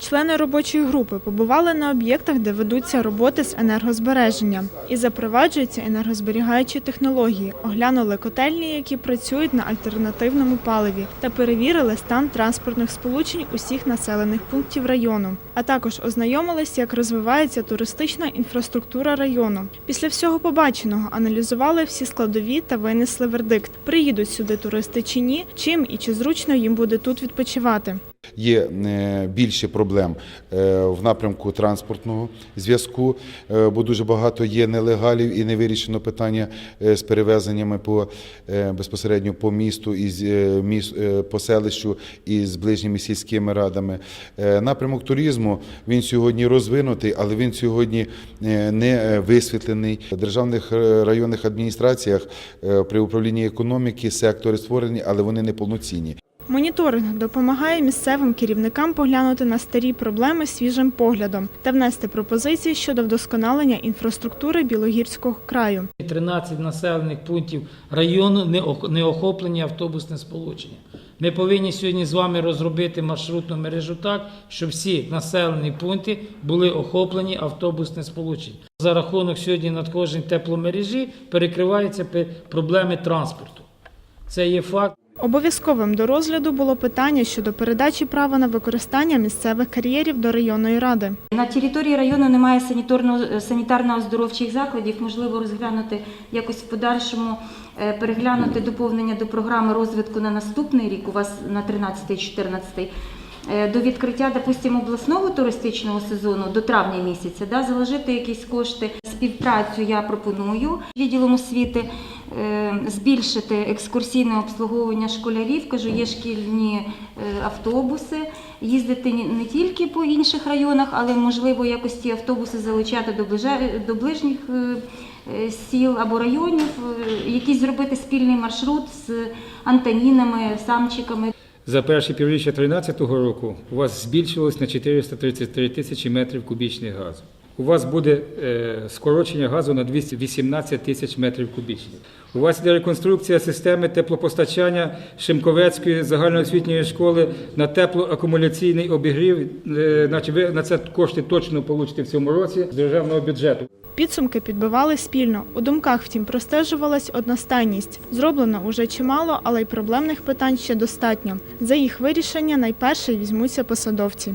Члени робочої групи побували на об'єктах, де ведуться роботи з енергозбереження і запроваджуються енергозберігаючі технології. Оглянули котельні, які працюють на альтернативному паливі, та перевірили стан транспортних сполучень усіх населених пунктів району. А також ознайомились, як розвивається туристична інфраструктура району. Після всього побаченого аналізували всі складові та винесли вердикт: приїдуть сюди туристи чи ні, чим і чи зручно їм буде тут відпочивати. Є е, більше проблем е, в напрямку транспортного зв'язку, е, бо дуже багато є нелегалів і не вирішено питання з перевезеннями по безпосередньо по місту і по селищу і з ближніми сільськими радами. Напрямок туризму він сьогодні розвинутий, але він сьогодні не висвітлений. В державних районних адміністраціях при управлінні економіки сектори створені, але вони не повноцінні. Моніторинг допомагає місцевим керівникам поглянути на старі проблеми свіжим поглядом та внести пропозиції щодо вдосконалення інфраструктури Білогірського краю. 13 населених пунктів району не ох- не охоплені автобусне сполучення. Ми повинні сьогодні з вами розробити маршрутну мережу так, щоб всі населені пункти були охоплені автобусне сполучення. За рахунок сьогодні надходжень тепломережі перекриваються проблеми транспорту. Це є факт. Обов'язковим до розгляду було питання щодо передачі права на використання місцевих кар'єрів до районної ради. На території району немає санітарно- санітарно-оздоровчих закладів. Можливо, розглянути якось в подальшому е, переглянути доповнення до програми розвитку на наступний рік. У вас на 13-14 е, до відкриття, допустимо, обласного туристичного сезону до травня місяця, да, заложити якісь кошти. Співпрацю я пропоную відділом освіти е, збільшити екскурсійне обслуговування школярів. Кажу, є шкільні е, автобуси, їздити не тільки по інших районах, але можливо якось ті автобуси залучати до ближніх е, е, сіл або районів, якийсь зробити спільний маршрут з антонінами, самчиками. За перше півріччя 2013 року у вас збільшилось на 433 тисячі метрів кубічних газу. У вас буде е, скорочення газу на 218 тисяч метрів кубічних. У вас йде реконструкція системи теплопостачання Шимковецької загальноосвітньої школи на теплоакумуляційний обігрів. Е, Значить, ви на це кошти точно получите в цьому році з державного бюджету. Підсумки підбивали спільно. У думках, втім, простежувалась одностайність. Зроблено уже чимало, але й проблемних питань ще достатньо. За їх вирішення найперше візьмуться посадовці.